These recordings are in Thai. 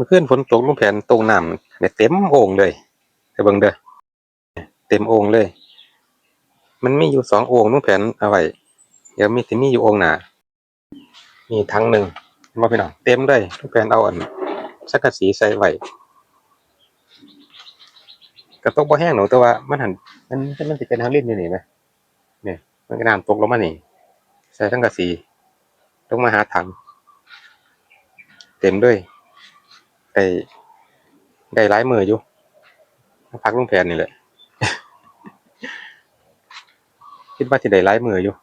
มื่อคืนฝนตกลงแผ่นตกน้ำเนี่ยเต็มโอ่งเลยไปเบิ่งเด้อเต็มโอ่งเลย มันมีอยู่สองโอ่งลงแผ่นเอาไว้เดี๋ยวมีที่มีอยู่โอ่งหนามีทั้งหนึ่งมาพี่น้องเต็มเลยลงแผ่นเอาอันสักกะสีใส่ไว้กระตกบ่แห้งหนูแต่ว่ามันหันมันมันสิเป็นทางลิ้นนี่นี่ไหมเนี่ยมันก็น้ำตกลงมานี่ใส่ทั้งกะสีลงมาหาถัง เต็มด้วย ได้ได้หลายมืออยู่พักลุงแผนนี่แหละ คิดว่าสิได้หลายมืออยู่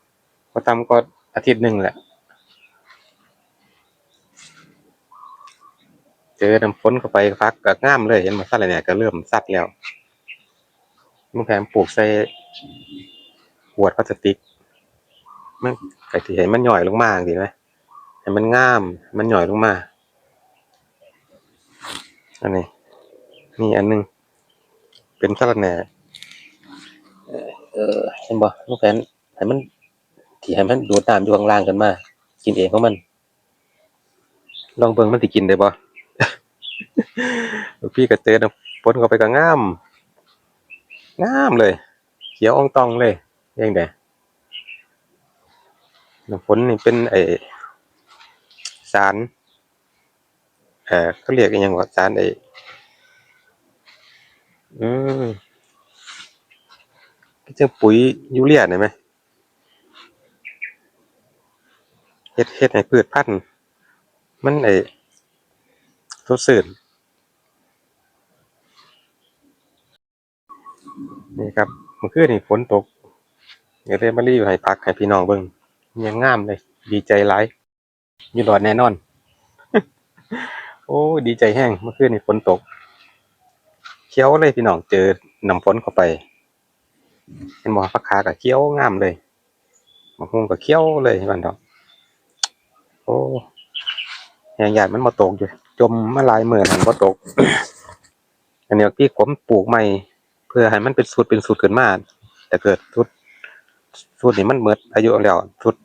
ก็ทำก็อาทิตย์หนึ่งแหละ เจอน้ำฝนเข้าไปฟักก็ง่ามเลยเห็นมาซัดอะไรเนี่ยก็เริ่มซัดแล้วลุงแผนปลูกใส่ขวดพลาสติกมันไก่ที่เห็นมันหย่อยลงมาดีไหมให้มันง่าม มันหย่อยลงมา อันนี้ นี่อันหนึง เป็นสลัดแหน่เออเออเห็นบ่ลูกแฟนให้มันที่ให้มันดูดน้ำอยู่ข้างล่างกันมา กินเองของมัน ลองเบิ่งมันสิกินได้บ่พี่ก็เจอน้ำฝนเข้าไปก็งามงามเลย เขียวอ่องตองเลยเองเด้น้ำฝนนี่เป็นไอสาร อ่อเขาเรียกอีหยังว่าสารไออืมก็จังปุ๋ยยูเรียได้ไหมเฮ็ดเฮ็ดให้พืชพันธุ์มันไอ้สดชื่นนี่ครับเมื่อคืนนี่ฝนตกเดี๋ยวได้มารีวิวให้พักให้พี่น้องเบิ่งยังงามเลย ดีใจหลายอยู่รอดแน่นอน โอ้ดีใจแห้งเมื่อคืนนี่ฝนตกเขี้ยวเลยพี่น้องเจอน้ำฝนเข้าไป เห็นบ่ฟักขากับเขียวงามเลยมะฮุงกับเขี้ยวเลยบ้านดอก โอ้แหงใหยาดมันมาตกอยู่ จมมาลายเหมื่นหันบ่ตก อันนี้ที่ผมปลูกใหม่ เพื่อให้มันเป็นสูตรเป็นสูตรขึ้นมาแต่เกิดสูตรสูตรนี้มันเมิดอายุแล้วสูตร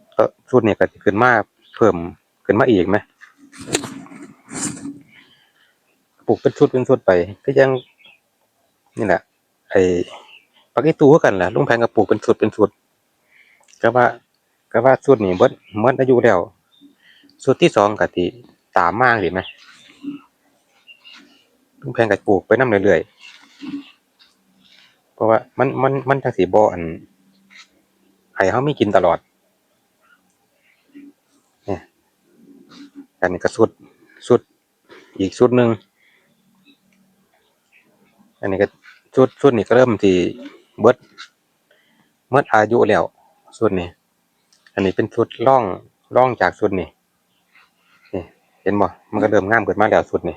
สูตรนี้ก็ขึ้นมาเพิ่มขึ้นมาอีกไหม ลูกเป็นชุดเป็นชุดไป ก็ยังนี่แหละไอ้ปักอีตูคือกันแหละลุงแพงก็ปลูกเป็นชุดเป็นชุดก็ว่าก็ว่าชุดนี้เบิดเบิดอายุแล้วชุดที่สองก็ที่ตามมาเห็นไหมลุงแพงก็ปลูกไปนำเรื่อยๆเพราะว่ามันมันมันจังสิบ่อันให้เฮาไมีกินตลอดเนี่ยอันนี้ก็ชุดชุดอีกชุดหนึ่ง อันนี้ก็ชุดชุดนี้ก็เริ่มที่เบิดเมื่ออายุแล้วชุดนี้ อันนี้เป็นชุดร่องร่องจากชุดนี้นี่เห็นบ่มันก็เริ่มงามขึ้นมาแล้วชุดนี้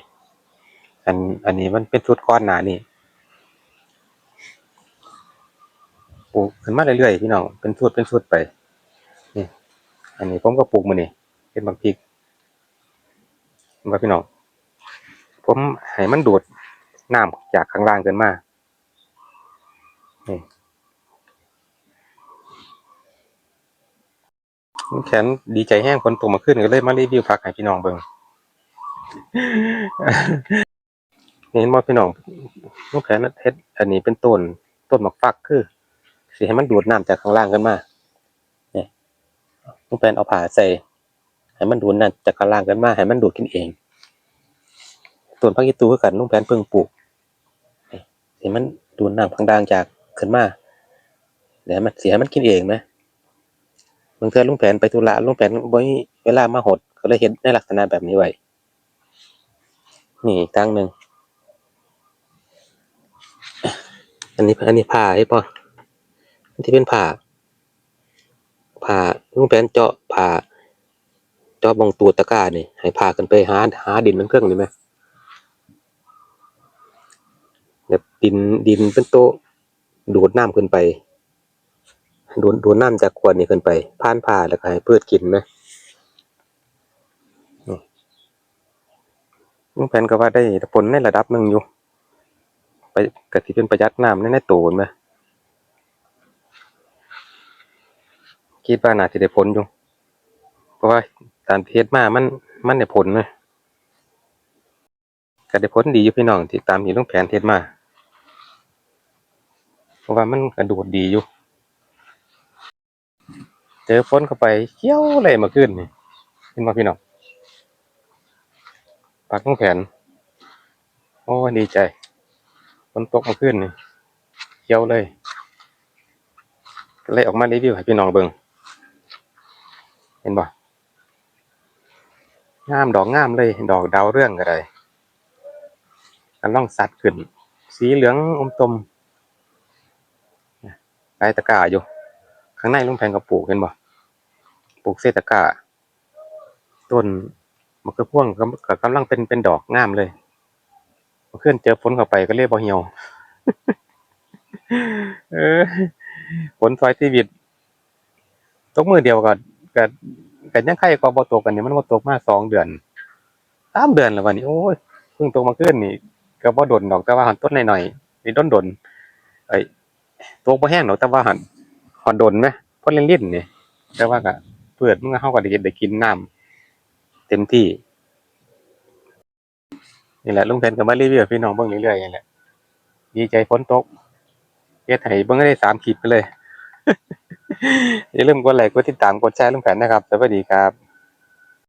อันอันนี้มันเป็นชุดก้อนหนานี่ปลูกขึ้นมาเรื่อยๆพี่น้องเป็นชุดเป็นชุดไปนี่อันนี้ผมก็ปลูกมือนี่เป็นบางพริกเห็นบ่พี่น้องผมให้มันดูด น้ำจากข้างล่างขึ้นมาแขนดีใจแห้งคนตกมาขึ้นก็เลยมารีวิวผักให้พี่น้องเบิงเห็นบ่พี่น้องลูกแขนเฮ็ดอันนี้เป็นต้นต้นหมากฟักคือสิให้มันดูดน้ำจากข้างล่างขึ้นมาเนี่ยลูกแฟนเอาผ้าใส่ให้มันดูดน้ำจากข้างล่างขึ้นมาให้มันดูดกินเอง ต้นพักอีตูคือกันลุงแฟนเพิ่งปลูกเห็นมันดูน้ำข้างดางจากขึ้นมาเดี๋ยวมันเสียมันกินเองไหมบางเทื่อลุงแผนไปธุระลุงแผนบ่มีเวลามาหด ก็เลยเห็นในลักษณะแบบนี้ไว้นี่อีกตั้งหนึ่งอันนี้อันนี้ผ่าไอ้ปออันที่เป็นผ่าผ่าลุงแผนเจาะผ่าเจาะบองตูดตะกร้านี่ให้ผ่ากันไปหาหาดินมันเครื่องนี่ไหม แบบ ดินดินเป็นโต๊ะดูดน้ำขึ้นไป ดูดดูดน้ำจากขวดนี้ขึ้นไปผ่านผ่าแล้วก็ให้พืชกินไหมนี่ลุงแผนก็ว่าได้ผลในระดับหนึ่งอยู่ ไปกสิเป็นประหยัดน้ำในในโตนไหมคิดว่าน่าจะได้ผลอยู่เพราะว่าการเทศมามันมันได้ผลไหมก็ได้ผลดีอยู่พี่น้องที่ตามที่ลุงแผนเฮ็ดมา เพราะว่ามันกระโดดดีอยู่ เจอฝนเข้าไปเขี้ยวเลยมาขึ้นนี่เห็นบ่พี่น้องปักงแผนโอ้ดีใจฝนตกมาขึ้นนี่เขี้ยวเลยก็เลยออกมารีวิวให้พี่น้องเบิ่งเห็นบ่งามดอกงามเลยดอกดาวเรื่องก็ได้กันล่องสัตว์ขึ้น สีเหลืองอมตมายตะกร้าอยู่ ข้างในลุงแพงก็ปลูกเห็นบ่ปลูกเศษตะกร้าต้นมะเขือพ่วงก็ก็กำลังเป็นเป็นดอกงามเลยเมื่อนเจอฝนเข้าไปก็เลยบ่เหี่ยวเออฝนซอยชีวิตตกมือเดียวก็ก็ก็ยังใครก็บ่ตกกันนี่มันบ่ตกมาสองเดือนสามเดือนแล้ววันนี้โอ้ยเพิ่งตกมาคืนนี่ก็บ่ดนดอกแต่ว่าหันต้นหน่อยๆนี่ต้นดนไอ้ ตกบ่แห้งดอกแต่ว่าหันหอนดนไหมพ่นลิ้นๆนี่แต่ว่าก็เปิดมันก็เฮาก็ได้ได้กินน้ำเต็มที่นี่แหละลุงเพนก็มารีวิวพี่น้องเบิ่งเรื่อยๆนี่แหละดีใจฝนตกเฮ็ดให้เบิ่งได้สามคลิปไปเลยอย่าลืมกดไลค์กดติดตามกดแชร์ลุงแผนนะครับสวัสดีครับ